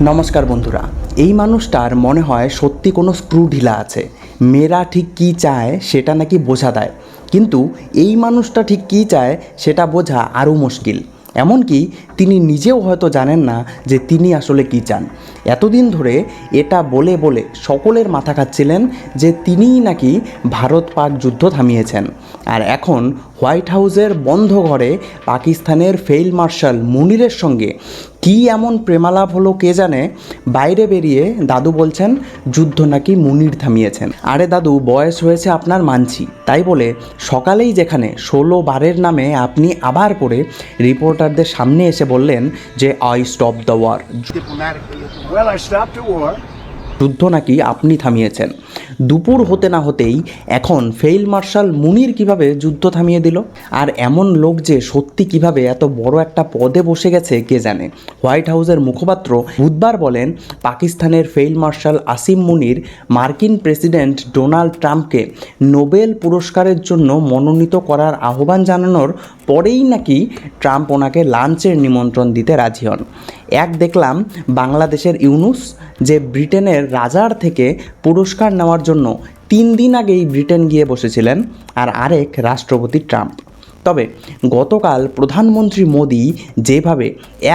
নমস্কার বন্ধুরা, এই মানুষটার মনে হয় সত্যি কোনো স্ক্রু ঢিলা আছে। মেয়েরা ঠিক কী চায় সেটা নাকি বোঝা দেয়। কিন্তু এই মানুষটা ঠিক কী চায় সেটা বোঝা আরও মুশকিল। এমনকি তিনি নিজেও হয়তো জানেন না যে তিনি আসলে কী চান। এতদিন ধরে এটা বলে বলে সকলের মাথা খাচ্ছিলেন যে তিনিই নাকি ভারত পাক যুদ্ধ থামিয়েছেন। আর এখন হোয়াইট হাউসের বন্ধ ঘরে পাকিস্তানের ফেইল মার্শাল মুনিরের সঙ্গে। কী এমন প্রেমালাপ হলো কে জানে? বাইরে বেরিয়ে দাদু বলছেন যুদ্ধ নাকি মুনির থামিয়েছেন। আরে দাদু বয়স হয়েছে আপনার মানছি। তাই বলে সকালেই যেখানে ষোলো বারের নামে আপনি আবার করে রিপোর্টারদের সামনে এসে বললেন যে আই স্টপ দ্য ওয়ার. যুদ্ধ নাকি আপনি থামিয়েছেন? দুপুর হতে না হতেই এখন ফেইল মার্শাল মুনির কীভাবে যুদ্ধ থামিয়ে দিল? আর এমন লোক যে সত্যি কীভাবে এত বড় একটা পদে বসে গেছে, কে জানে? হোয়াইট হাউসের মুখপাত্র বুধবার বলেন, পাকিস্তানের ফেইল মার্শাল আসিম মুনির মার্কিন প্রেসিডেন্ট ডোনাল্ড ট্রাম্পকে নোবেল পুরস্কারের জন্য মনোনীত করার আহ্বান জানানোর পরেই নাকি ট্রাম্প ওনাকে লাঞ্চের নিমন্ত্রণ দিতে রাজি হন। এক দেখলাম বাংলাদেশের ইউনুস যে ব্রিটেনের রাজার থেকে পুরস্কার নেওয়ার জন্য তিন দিন আগেই ব্রিটেন গিয়ে বসেছিলেন আর আরেক রাষ্ট্রপতি ট্রাম্প। তবে গতকাল প্রধানমন্ত্রী মোদি যেভাবে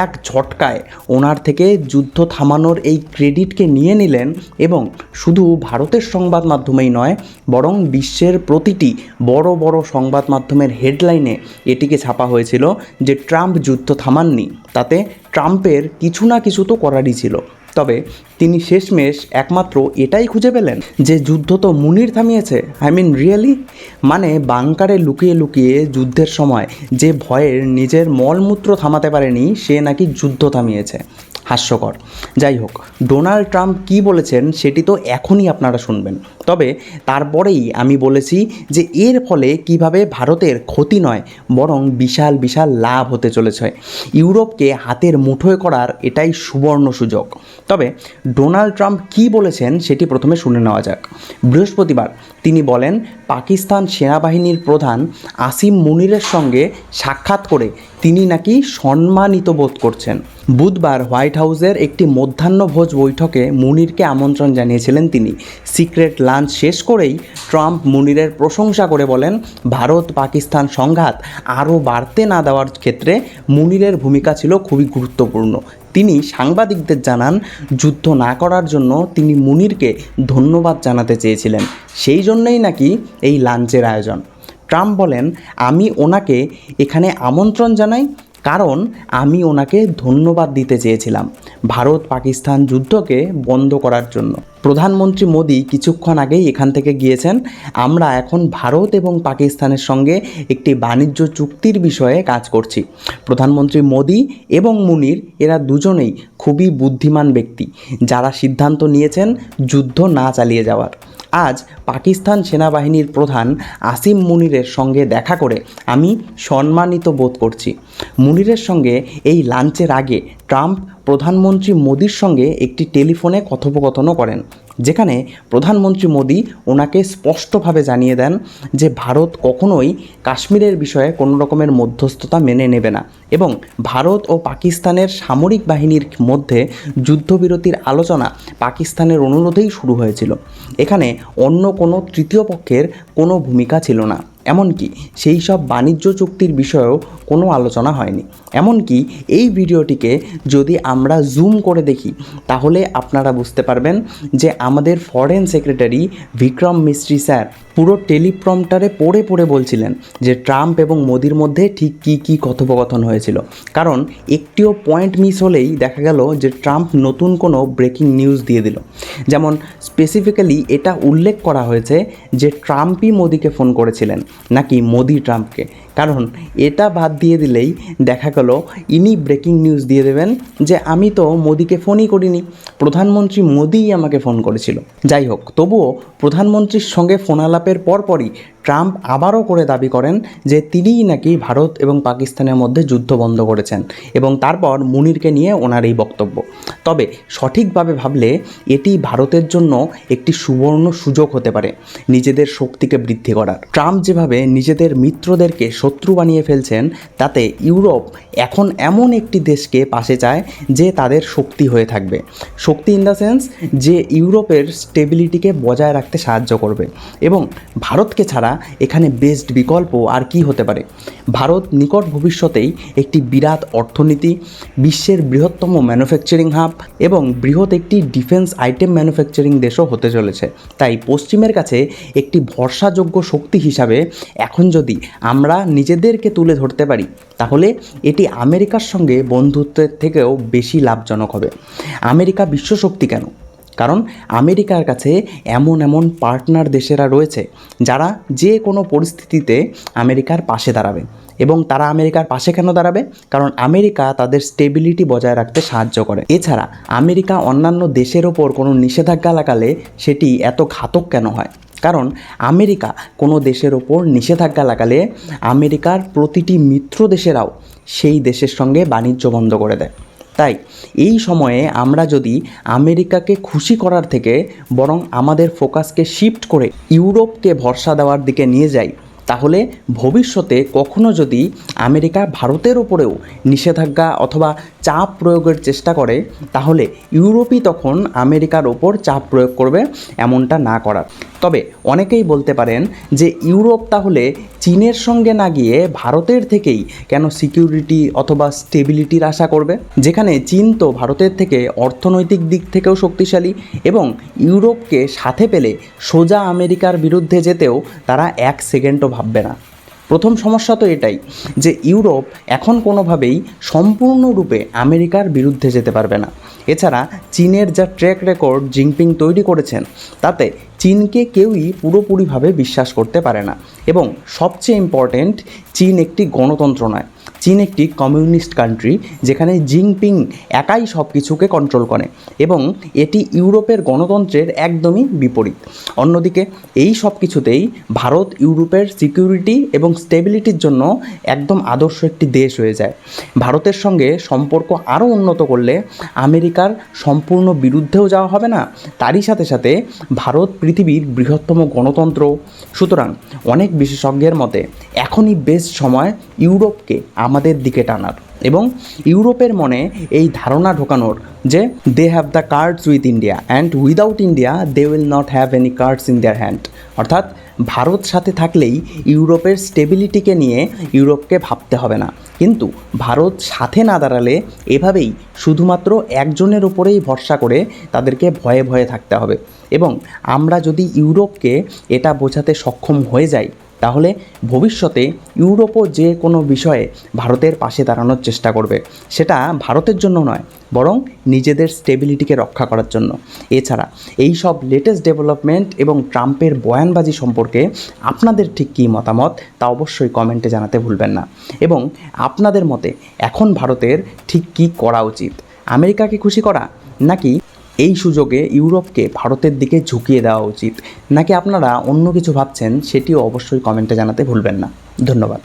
এক ঝটকায় ওনার থেকে যুদ্ধ থামানোর এই ক্রেডিটকে নিয়ে নিলেন এবং শুধু ভারতের সংবাদ মাধ্যমেই নয়, বরং বিশ্বের প্রতিটি বড় বড় সংবাদ মাধ্যমের হেডলাইনে এটিকে ছাপা হয়েছিল যে ট্রাম্প যুদ্ধ থামাননি। তাতে ট্রাম্পের কিছু না কিছু তো করারই ছিল। তবে তিনি শেষমেশ একমাত্র এটাই খুঁজে পেলেন যে যুদ্ধ তো মুনির থামিয়েছে। আই মিন রিয়েলি মানে বাংকারে লুকিয়ে লুকিয়ে যুদ্ধের সময় যে ভয়ের নিজের মলমূত্র থামাতে পারেনি, সে নাকি যুদ্ধ থামিয়েছে। হাস্যকর। যাই হোক ডোনাল্ড ট্রাম্প কী বলেছেন সেটি তো এখনই আপনারা শুনবেন। তবে তারপরেই আমি বলেছি যে এর ফলে কীভাবে ভারতের ক্ষতি নয়, বরং বিশাল বিশাল লাভ হতে চলেছে। ইউরোপকে হাতের মুঠোয় করার এটাই সুবর্ণ সুযোগ। তবে ডোনাল্ড ট্রাম্প কী বলেছেন সেটি প্রথমে শুনে নেওয়া যাক। বৃহস্পতিবার তিনি বলেন, পাকিস্তান সেনাবাহিনীর প্রধান আসিম মুনিরের সঙ্গে সাক্ষাৎ করে তিনি নাকি সম্মানিত বোধ করছেন। বুধবার হোয়াইট হাউসের একটি মধ্যাহ্নভোজ বৈঠকে মুনিরকে আমন্ত্রণ জানিয়েছিলেন তিনি। সিক্রেট লাঞ্চ শেষ করেই ট্রাম্প মুনিরের প্রশংসা করে বলেন, ভারত পাকিস্তান সংঘাত আরও বাড়তে না দেওয়ার ক্ষেত্রে মুনিরের ভূমিকা ছিল খুবই গুরুত্বপূর্ণ। তিনি সাংবাদিকদের জানান, যুদ্ধ না করার জন্য তিনি মুনিরকে ধন্যবাদ জানাতে চেয়েছিলেন। সেই জন্যই নাকি এই লাঞ্চের আয়োজন। ট্রাম্প বলেন, আমি ওনাকে এখানে আমন্ত্রণ জানাই কারণ আমি ওনাকে ধন্যবাদ দিতে চেয়েছিলাম ভারত পাকিস্তান যুদ্ধকে বন্ধ করার জন্য। প্রধানমন্ত্রী মোদি কিছুক্ষণ আগেই এখান থেকে গিয়েছেন। আমরা এখন ভারত এবং পাকিস্তানের সঙ্গে একটি বাণিজ্য চুক্তির বিষয়ে কাজ করছি। প্রধানমন্ত্রী মোদি এবং মুনির, এরা দুজনেই খুবই বুদ্ধিমান ব্যক্তি, যারা সিদ্ধান্ত নিয়েছেন যুদ্ধ না চালিয়ে যাওয়ার। আজ পাকিস্তান সেনাবাহিনীর প্রধান আসিম মুনিরের সঙ্গে দেখা করে আমি সম্মানিত বোধ করছি। মুনিরের সঙ্গে এই লাঞ্চের আগে ট্রাম্প প্রধানমন্ত্রী মোদির সঙ্গে একটি টেলিফোনে কথোপকথনও করেন। যেখানে প্রধানমন্ত্রী মোদী ওনাকে স্পষ্টভাবে জানিয়ে দেন যে ভারত কখনোই কাশ্মীরের বিষয়ে কোনো রকমের মধ্যস্থতা মেনে নেবে না এবং ভারত ও পাকিস্তানের সামরিক বাহিনীর মধ্যে যুদ্ধবিরতির আলোচনা পাকিস্তানের অনুরোধেই শুরু হয়েছিল। এখানে অন্য কোনো তৃতীয় পক্ষের কোনো ভূমিকা ছিল না। এমনকি সেই সব বাণিজ্য চুক্তির বিষয়েও কোনো আলোচনা হয়নি। এমনকি এই ভিডিওটিকে যদি আমরা জুম করে দেখি, তাহলে আপনারা বুঝতে পারবেন যে আমাদের ফরেন সেক্রেটারি বিক্রম মিস্ত্রি স্যার পুরো টেলিপ্রম্পটারে পড়ে পড়ে বলছিলেন যে ট্রাম্প এবং মোদির মধ্যে ঠিক কী কী কথোপকথন হয়েছিল। কারণ একটিও পয়েন্ট মিস হলেই দেখা গেল যে ট্রাম্প নতুন কোনো ব্রেকিং নিউজ দিয়ে দিল। যেমন স্পেসিফিক্যালি এটা উল্লেখ করা হয়েছে যে ট্রাম্পই মোদিকে ফোন করেছিলেন, নাকি মোদি ট্রাম্পকে। কারণ এটা বাদ দিয়ে দিলেই দেখা গেল ইনি ব্রেকিং নিউজ দিয়ে দেবেন যে আমি তো মোদিকে ফোনই করিনি, প্রধানমন্ত্রী মোদিই আমাকে ফোন করেছিল। যাই হোক, তবুও প্রধানমন্ত্রীর সঙ্গে ফোন আলাপের পরপরই ট্রাম্প আবারও করে দাবি করেন যে তিনিই নাকি ভারত এবং পাকিস্তানের মধ্যে যুদ্ধ বন্ধ করেছেন এবং তারপর মুনিরকে নিয়ে ওনার এই বক্তব্য। তবে সঠিকভাবে ভাবলে এটি ভারতের জন্য একটি সুবর্ণ সুযোগ হতে পারে নিজেদের শক্তিকে বৃদ্ধি করার। ট্রাম্প যেভাবে নিজেদের মিত্রদেরকে শত্রু বানিয়ে ফেলছেন, তাতে ইউরোপ এখন এমন একটি দেশকে পাশে চায় যে তাদের শক্তি হয়ে থাকবে। শক্তি ইন দ্য সেন্স যে ইউরোপের স্টেবিলিটিকে বজায় রাখতে সাহায্য করবে এবং ভারতকে ছাড়া এখানে বেস্ট বিকল্প আর কি হতে পারে? ভারত নিকট ভবিষ্যতেই একটি বিরাট অর্থনীতি, বিশ্বের বৃহত্তম ম্যানুফ্যাকচারিং হাব এবং বৃহৎ একটি ডিফেন্স আইটেম ম্যানুফ্যাকচারিং দেশও হতে চলেছে। তাই পশ্চিমের কাছে একটি ভরসাযোগ্য শক্তি হিসাবে এখন যদি আমরা নিজেদেরকে তুলে ধরতে পারি, তাহলে এটি আমেরিকার সঙ্গে বন্ধুত্বের থেকেও বেশি লাভজনক হবে। আমেরিকা বিশ্বশক্তি কেন? কারণ আমেরিকার কাছে এমন এমন পার্টনার দেশেরা রয়েছে যারা যে কোনো পরিস্থিতিতে আমেরিকার পাশে দাঁড়াবে এবং তারা আমেরিকার পাশে কেন দাঁড়াবে? কারণ আমেরিকা তাদের স্টেবিলিটি বজায় রাখতে সাহায্য করে। এছাড়া আমেরিকা অন্যান্য দেশের ওপর কোনো নিষেধাজ্ঞা লাগালে সেটি এত ঘাতক কেন হয়? কারণ আমেরিকা কোনো দেশের ওপর নিষেধাজ্ঞা লাগালে আমেরিকার প্রতিটি মিত্র দেশেরাও সেই দেশের সঙ্গে বাণিজ্য বন্ধ করে দেয়। তাই এই সময়ে আমরা যদি আমেরিকাকে খুশি করার থেকে বরং আমাদের ফোকাসকে শিফট করে ইউরোপকে ভরসা দেওয়ার দিকে নিয়ে যাই তাহলে ভবিষ্যতে কখনো যদি আমেরিকা ভারতের ওপরেও নিষেধাজ্ঞা অথবা চাপ প্রয়োগের চেষ্টা করে, তাহলে ইউরোপই তখন আমেরিকার ওপর চাপ প্রয়োগ করবে এমনটা না করার। তবে অনেকেই বলতে পারেন যে ইউরোপ তাহলে চীনের সঙ্গে না গিয়ে ভারতের থেকেই কেন সিকিউরিটি অথবা স্টেবিলিটির আশা করবে? যেখানে চীন তো ভারতের থেকে অর্থনৈতিক দিক থেকেও শক্তিশালী এবং ইউরোপকে সাথে পেলে সোজা আমেরিকার বিরুদ্ধে যেতেও তারা এক সেকেন্ডও ভাববে না। প্রথম সমস্যা তো এটাই যে ইউরোপ এখন কোনোভাবেই সম্পূর্ণরূপে আমেরিকার বিরুদ্ধে যেতে পারবে না। এছাড়া চীনের যা ট্র্যাক রেকর্ড জিনপিং তৈরি করেছেন, তাতে চীনকে কেউই পুরোপুরিভাবে বিশ্বাস করতে পারে না। এবং সবচেয়ে ইম্পর্ট্যান্ট চীন একটি গণতন্ত্র নয়। চীন একটি কমিউনিস্ট কান্ট্রি যেখানে জিনপিং একাই সব কিছুকে কন্ট্রোল করে এবং এটি ইউরোপের গণতন্ত্রের একদমই বিপরীত। অন্যদিকে এই সব কিছুতেই ভারত ইউরোপের সিকিউরিটি এবং স্টেবিলিটির জন্য একদম আদর্শ একটি দেশ হয়ে যায়। ভারতের সঙ্গে সম্পর্ক আরও উন্নত করলে আমেরিকার সম্পূর্ণ বিরুদ্ধেও যাওয়া হবে না, তারই সাথে সাথে ভারত পৃথিবীর বৃহত্তম গণতন্ত্র। সুতরাং অনেক বিশেষজ্ঞের মতে, এখনই বেশ সময় ইউরোপকে আমাদের দিকে টানার। এবং ইউরোপের মনে এই ধারণা ঢোকানোর যে they have the cards with India and without India they will not have any cards in their hand অর্থাৎ ভারত সাথে থাকলেই ইউরোপের স্টেবিলিটিকে নিয়ে ইউরোপকে ভাবতে হবে না। কিন্তু ভারত সাথে না দাঁড়ালে এভাবেই শুধুমাত্র একজনের উপরেই ভরসা করে তাদেরকে ভয়ে ভয়ে থাকতে হবে। এবং আমরা যদি ইউরোপকে এটা বোঝাতে সক্ষম হয়ে যাই তাহলে ভবিষ্যতে ইউরোপও যে কোনো বিষয়ে ভারতের পাশে দাঁড়ানোর চেষ্টা করবে, সেটা ভারতের জন্য নয়, বরং নিজেদের স্টেবিলিটিকে রক্ষা করার জন্য। এছাড়া এই সব লেটেস্ট ডেভেলপমেন্ট এবং ট্রাম্পের বয়ানবাজি সম্পর্কে আপনাদের ঠিক কী মতামত, তা অবশ্যই কমেন্টে জানাতে ভুলবেন না। এবং আপনাদের মতে এখন ভারতের ঠিক কী করা উচিত? আমেরিকাকে খুশি করা? নাকি এই সুযোগে ইউরোপকে ভারতের দিকে ঝুঁকিয়ে দেওয়া উচিত। নাকি আপনারা অন্য কিছু ভাবছেন, সেটিও অবশ্যই কমেন্টে জানাতে ভুলবেন না। ধন্যবাদ।